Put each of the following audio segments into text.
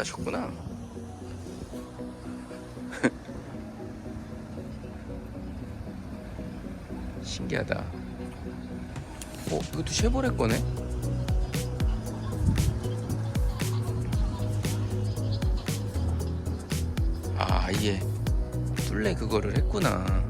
따셨구나. 신기하다. 어, 이것도 쉐보레 거네? 아, 아예 뚫레 그거를 했구나.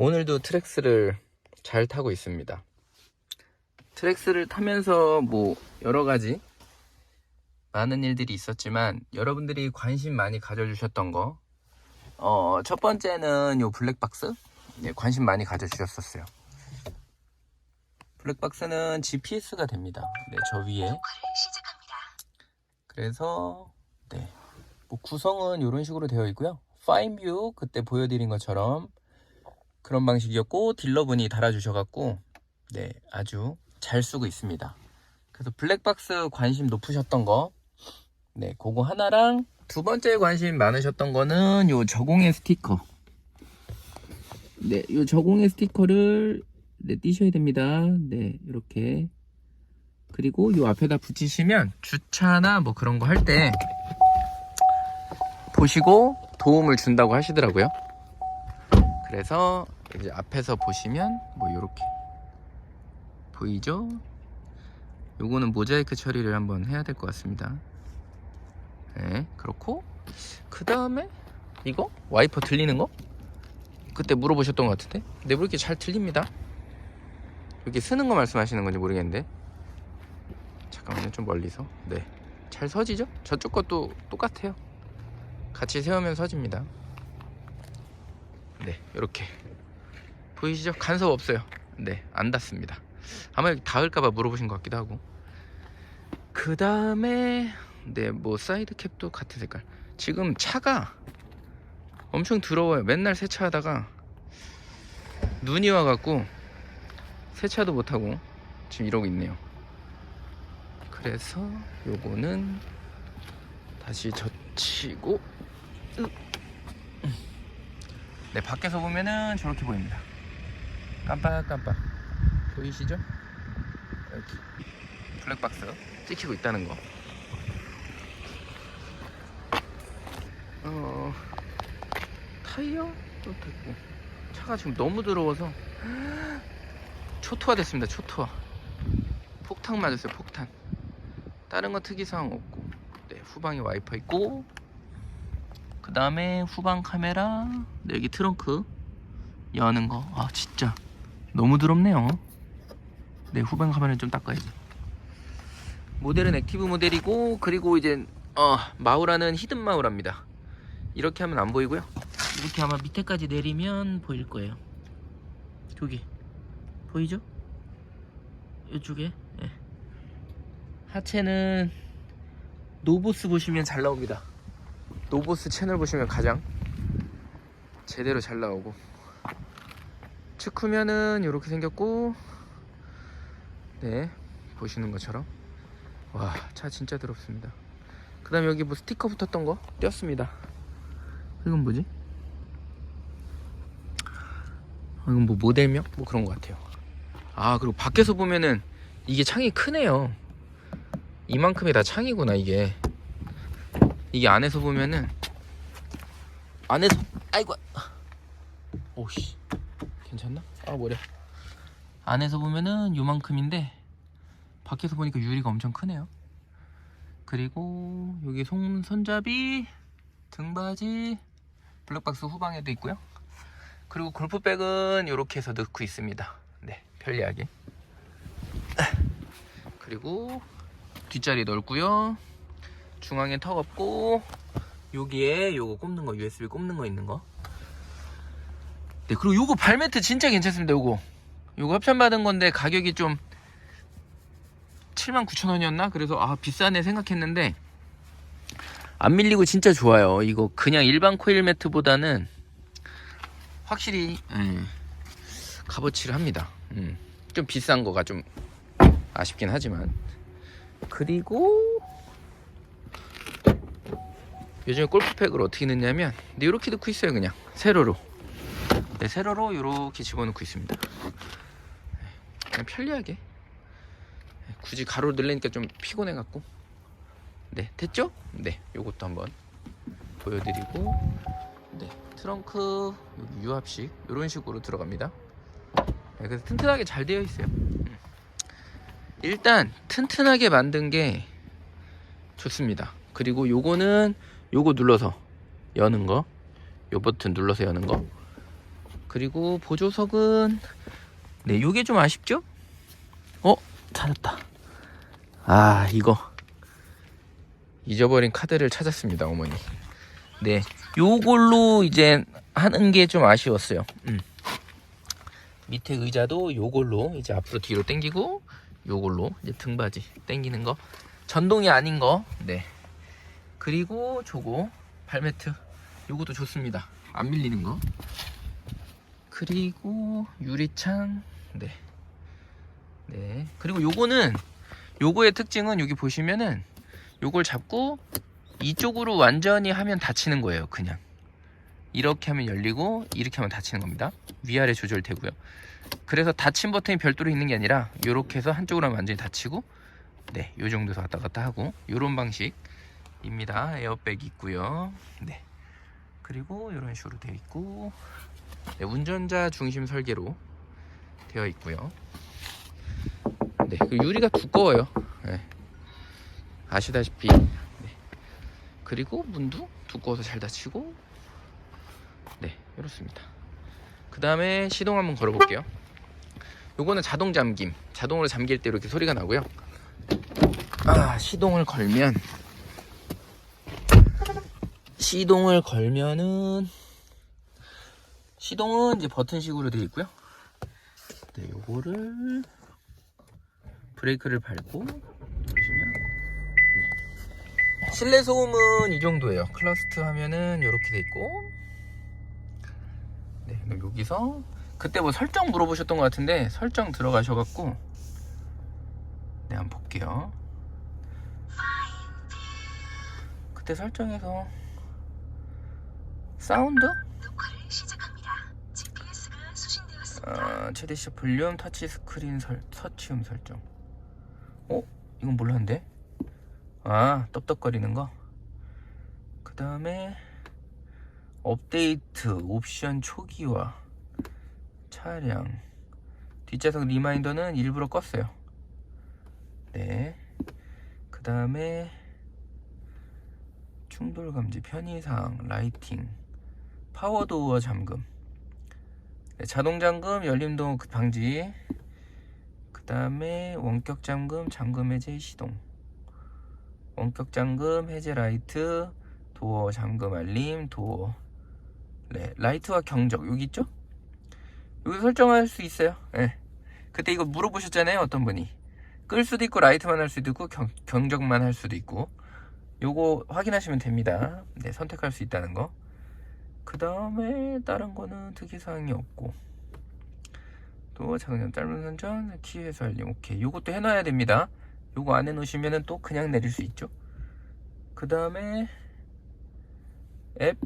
오늘도 트랙스를 잘 타고 있습니다. 트랙스를 타면서 뭐 여러 가지 많은 일들이 있었지만 여러분들이 관심 많이 가져주셨던 거, 어, 첫 번째는 요 블랙박스 네, 관심 많이 가져주셨었어요. 블랙박스는 GPS가 됩니다. 네, 저 위에. 그래서 네, 뭐 구성은 이런 식으로 되어 있고요. 파인뷰 그때 보여드린 것처럼 그런 방식이었고 딜러분이 달아주셔갖고 네 아주 잘 쓰고 있습니다. 그래서 블랙박스 관심 높으셨던 거, 네 그거 하나랑 두 번째 관심 많으셨던 거는 요 저공해 스티커. 네, 요 저공해 스티커를 네 띄셔야 됩니다. 네 이렇게 그리고 요 앞에다 붙이시면 주차나 뭐 그런 거 할 때 보시고 도움을 준다고 하시더라고요. 그래서 이제 앞에서 보시면 뭐 이렇게 보이죠? 요거는 모자이크 처리를 한번 해야 될 것 같습니다. 네, 그렇고 그 다음에 이거 와이퍼 들리는 거? 그때 물어보셨던 것 같은데? 근데 뭐 이렇게 잘 들립니다. 여기 쓰는 거 말씀하시는 건지 모르겠는데 잠깐만요, 좀 멀리서. 네, 잘 서지죠? 저쪽 것도 똑같아요. 같이 세우면 서집니다. 네, 이렇게 보이시죠? 간섭 없어요. 네, 안 닿습니다. 아마 닿을까봐 물어보신 것 같기도 하고. 그 다음에 네, 뭐 사이드 캡도 같은 색깔. 지금 차가 엄청 더러워요. 맨날 세차하다가 눈이 와갖고 세차도 못하고 지금 이러고 있네요. 그래서 요거는 다시 젖히고 으. 네, 밖에서 보면은 저렇게 보입니다. 깜빡깜빡. 보이시죠? 여기. 블랙박스 찍히고 있다는 거. 어, 타이어도 됐고. 차가 지금 너무 더러워서 초토화 됐습니다. 초토화. 폭탄 맞았어요. 폭탄. 다른 건 특이사항 없고. 네, 후방에 와이퍼 있고. 그 다음에 후방 카메라 네, 여기 트렁크. 여는 거. 아 진짜. 너무 더럽네요. 네 후방 카메라는 좀 닦아야지. 모델은 액티브 모델이고 그리고 이제 어 마우라는 히든 마우라입니다. 이렇게 하면 안 보이고요. 이렇게 아마 밑에까지 내리면 보일 거예요. 저기. 보이죠? 이쪽에? 네. 하체는 노보스 보시면 잘 나옵니다 노보스 채널 보시면 가장 제대로 잘 나오고. 측후면은 이렇게 생겼고 네 보시는 것처럼. 와 차 진짜 더럽습니다. 그 다음에 여기 뭐 스티커 붙었던 거 떼었습니다. 이건 뭐지? 아, 이건 뭐 모델명? 뭐 그런 것 같아요. 아 그리고 밖에서 보면은 이게 창이 크네요. 이만큼이 다 창이구나 이게 이게 안에서 보면은 안에서 아이고. 오씨 괜찮나? 아 머리 안에서 보면은 요만큼인데 밖에서 보니까 유리가 엄청 크네요. 그리고 여기 손, 손잡이 등받이 블랙박스 후방에도 있고요. 그리고 골프백은 이렇게 해서 넣고 있습니다. 네 편리하게. 그리고 뒷자리 넓고요 중앙에 턱 없고 여기에 요거 꼽는 거 USB 꼽는 거 있는 거. 네 그리고 요거 발매트 진짜 괜찮습니다. 요거 요거 협찬 받은 건데 가격이 좀 79,000원이었나? 그래서 아 비싸네 생각했는데 안 밀리고 진짜 좋아요. 이거 그냥 일반 코일 매트보다는 확실히 예, 값어치를 합니다. 음, 좀 비싼 거가 좀 아쉽긴 하지만 그리고 요즘에 골프팩을 어떻게 넣냐면 근데 이렇게 넣고 있어요 그냥. 세로로. 네 세로로 이렇게 집어넣고 있습니다. 그냥 편리하게. 네, 굳이 가로 넣으려니까 좀 피곤해 갖고. 네 됐죠? 네 요것도 한번 보여드리고. 네 트렁크 유압식 이런 식으로 들어갑니다. 네, 그래서 튼튼하게 잘 되어 있어요. 음. 일단 튼튼하게 만든 게 좋습니다. 그리고 요거는 요거 눌러서 여는 거, 요 버튼 눌러서 여는 거. 그리고 보조석은 네, 요게 좀 아쉽죠? 어, 찾았다. 아, 이거 잊어버린 카드를 찾았습니다, 어머니. 네, 요걸로 이제 하는 게 좀 아쉬웠어요. 음. 밑에 의자도 요걸로 이제 앞으로 뒤로 당기고 요걸로 이제 등받이 당기는 거. 전동이 아닌 거. 네. 그리고 저거 발매트. 요것도 좋습니다. 안 밀리는 거? 그리고 유리창. 네. 네. 그리고 요거는 요거의 특징은 여기 보시면은 요걸 잡고 이쪽으로 완전히 하면 닫히는 거예요 그냥. 이렇게 하면 열리고 이렇게 하면 닫히는 겁니다. 위아래 조절되고요. 그래서 닫힌 버튼이 별도로 있는 게 아니라 이렇게 해서 한쪽으로 하면 완전히 닫히고 네, 요 정도에서 왔다 갔다 하고 요런 방식 입니다. 에어백 있고요. 네. 그리고 이런 식으로 되어 있고 네, 운전자 중심 설계로 되어 있고요. 네, 그 유리가 두꺼워요. 네. 아시다시피. 네. 그리고 문도 두꺼워서 잘 닫히고 네, 이렇습니다. 그 다음에 시동 한번 걸어볼게요. 요거는 자동 잠김. 자동으로 잠길 때 이렇게 소리가 나고요. 아, 시동을 걸면 시동을 걸면은 시동은 이제 버튼식으로 되어 있고요. 네, 요거를 브레이크를 밟고 누르시면 네. 실내 소음은 이 정도예요. 클러스트 하면은 이렇게 돼 있고 네, 여기서 그때 뭐 설정 물어보셨던 것 같은데 설정 들어가셔갖고 네, 한번 볼게요. 그때 설정에서 사운드? 어, 최대 시작 볼륨 터치 스크린 설, 터치음 설정. 어? 이건 몰랐는데? 아, 떡떡거리는 거? 그 다음에 업데이트, 옵션 초기화, 차량, 뒷좌석 리마인더는 일부러 껐어요. 네. 그 다음에 충돌 감지, 편의사항, 라이팅, 파워도어 잠금. 네, 자동 잠금, 열림도 그 방지. 그 다음에 원격 잠금, 잠금 해제 시동. 원격 잠금, 해제 라이트, 도어 잠금 알림, 도어. 네, 라이트와 경적 여기 있죠? 여기 설정할 수 있어요. 네. 그때 이거 물어보셨잖아요, 어떤 분이. 끌 수도 있고 라이트만 할 수도 있고 경, 경적만 할 수도 있고. 요거 확인하시면 됩니다. 네, 선택할 수 있다는 거. 그 다음에 다른 거는 특이사항이 없고. 또 자동차 짧은 선전 키 회수 알림 오케이. 요것도 해놔야 됩니다. 요거 안 해놓으시면은 또 그냥 내릴 수 있죠? 그 다음에 앱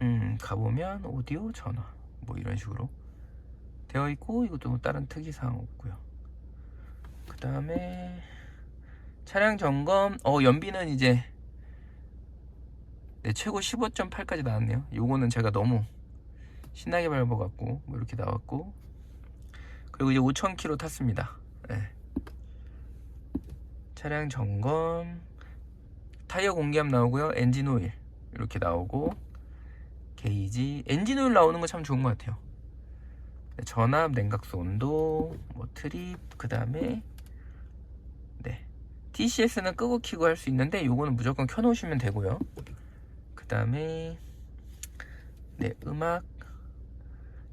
음, 가보면 오디오 전화 뭐 이런 식으로 되어 있고 이것도 뭐 다른 특이사항 없고요. 그 다음에 차량 점검 어 연비는 이제 네, 최고 15.8까지 나왔네요. 요거는 제가 너무 신나게 밟아갖고 뭐 이렇게 나왔고 그리고 이제 5,000km 탔습니다. 네. 차량 점검 타이어 공기압 나오고요. 엔진 오일 이렇게 나오고 게이지 엔진 오일 나오는 거 참 좋은 것 같아요. 네, 전압, 냉각수 온도, 뭐 트립, 그 다음에 네 TCS는 끄고 키고 할 수 있는데 요거는 무조건 켜놓으시면 되고요. 그 다음에 네 음악.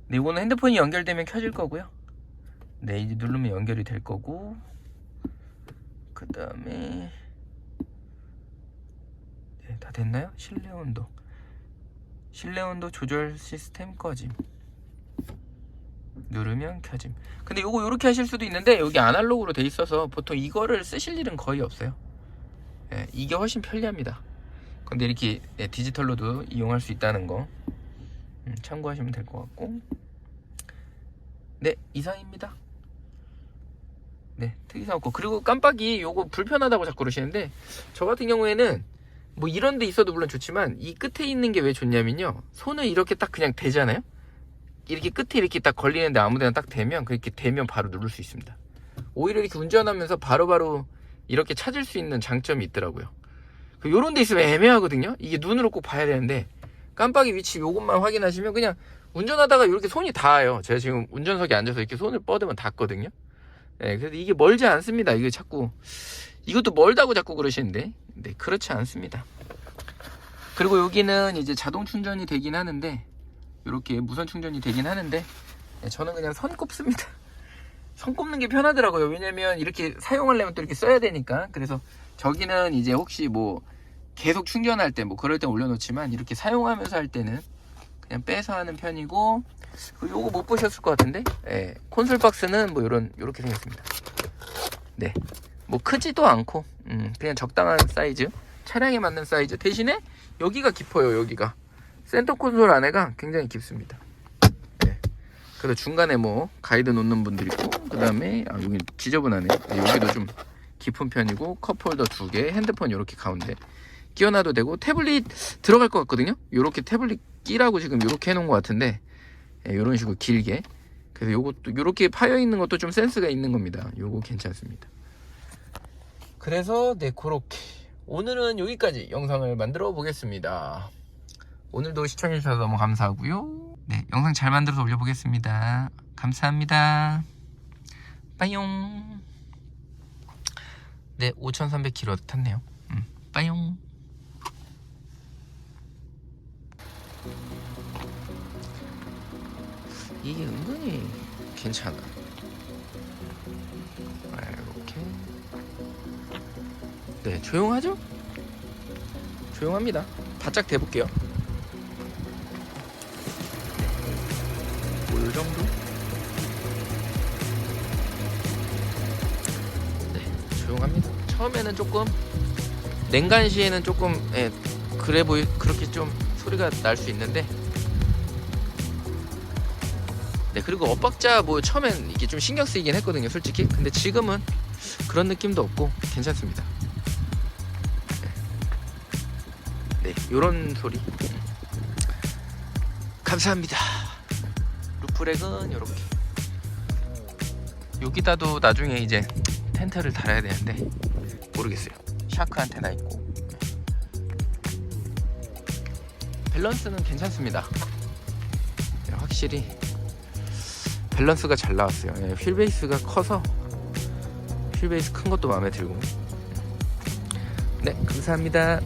네 이거는 핸드폰이 연결되면 켜질 거고요. 네 이제 누르면 연결이 될 거고. 그 다음에 네, 다 됐나요? 실내 온도. 실내 온도 조절 시스템 꺼짐. 누르면 켜짐. 근데 요거 요렇게 하실 수도 있는데 여기 아날로그로 돼 있어서 보통 이거를 쓰실 일은 거의 없어요. 예, 이게 훨씬 편리합니다 근데 이렇게 예, 디지털로도 이용할 수 있다는 거 음, 참고하시면 될 것 같고. 네 이상입니다. 네 특이사항 없고. 그리고 깜빡이 요거 불편하다고 자꾸 그러시는데 저 같은 경우에는 뭐 이런 데 있어도 물론 좋지만 이 끝에 있는 게 왜 좋냐면요. 손을 이렇게 딱 그냥 대잖아요? 이렇게 끝에 이렇게 딱 걸리는데 아무데나 딱 대면 그렇게 대면 바로 누를 수 있습니다. 오히려 이렇게 운전하면서 바로바로 이렇게 찾을 수 있는 장점이 있더라고요. 그 요런 데 있으면 애매하거든요. 이게 눈으로 꼭 봐야 되는데 깜빡이 위치 요것만 확인하시면 그냥 운전하다가 이렇게 손이 닿아요. 제가 지금 운전석에 앉아서 이렇게 손을 뻗으면 닿거든요. 네, 그래서 이게 멀지 않습니다. 이게 자꾸 이것도 멀다고 자꾸 그러시는데. 네 그렇지 않습니다. 그리고 여기는 이제 자동 충전이 되긴 하는데 이렇게 무선 충전이 되긴 하는데 네, 저는 그냥 선 꼽습니다. 선 꼽는 게 편하더라고요. 왜냐면 이렇게 사용하려면 또 이렇게 써야 되니까. 그래서 저기는 이제 혹시 뭐 계속 충전할 때 뭐 그럴 때 올려놓지만 이렇게 사용하면서 할 때는 그냥 빼서 하는 편이고 요거 못 보셨을 것 같은데? 예, 콘솔 박스는 뭐 요런 요렇게 생겼습니다. 네. 뭐 크지도 않고 음, 그냥 적당한 사이즈 차량에 맞는 사이즈. 대신에 여기가 깊어요 여기가. 센터 콘솔 안에가 굉장히 깊습니다. 네. 그래서 중간에 뭐 가이드 놓는 분들 있고 그 다음에 아 여기 지저분하네. 네, 여기도 좀 깊은 편이고 컵홀더 두 개 핸드폰 이렇게 가운데 끼워놔도 되고 태블릿 들어갈 것 같거든요. 요렇게 태블릿 끼라고 지금 요렇게 해놓은 것 같은데 이런 식으로 길게. 그래서 요것도 요렇게 파여 있는 것도 좀 센스가 있는 겁니다. 요거 괜찮습니다. 그래서 네 그렇게. 오늘은 여기까지 영상을 만들어 보겠습니다. 오늘도 시청해 주셔서 너무 감사하고요. 네 영상 잘 만들어서 올려보겠습니다. 감사합니다. 빠용 네 5300km 탔네요. 음, 빠용. 이게 은근히 괜찮아. 이렇게. 네 조용하죠? 조용합니다. 바짝 대볼게요. 올 정도? 처음에는 조금 냉간 시에는 조금 예, 그래 보이 그렇게 좀 소리가 날 수 있는데. 네 그리고 엇박자 뭐 처음엔 이게 좀 신경 쓰이긴 했거든요 솔직히. 근데 지금은 그런 느낌도 없고 괜찮습니다. 네 요런 소리. 감사합니다. 루프렉은 요렇게. 여기다도 나중에 이제 텐트를 달아야 되는데 모르겠어요 샤크 안테나 있고 밸런스는 괜찮습니다 네, 확실히 밸런스가 잘 나왔어요. 예, 휠베이스가 커서 휠베이스 큰 것도 마음에 들고. 네, 감사합니다.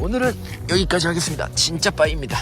오늘은 여기까지 하겠습니다. 진짜 빠입니다.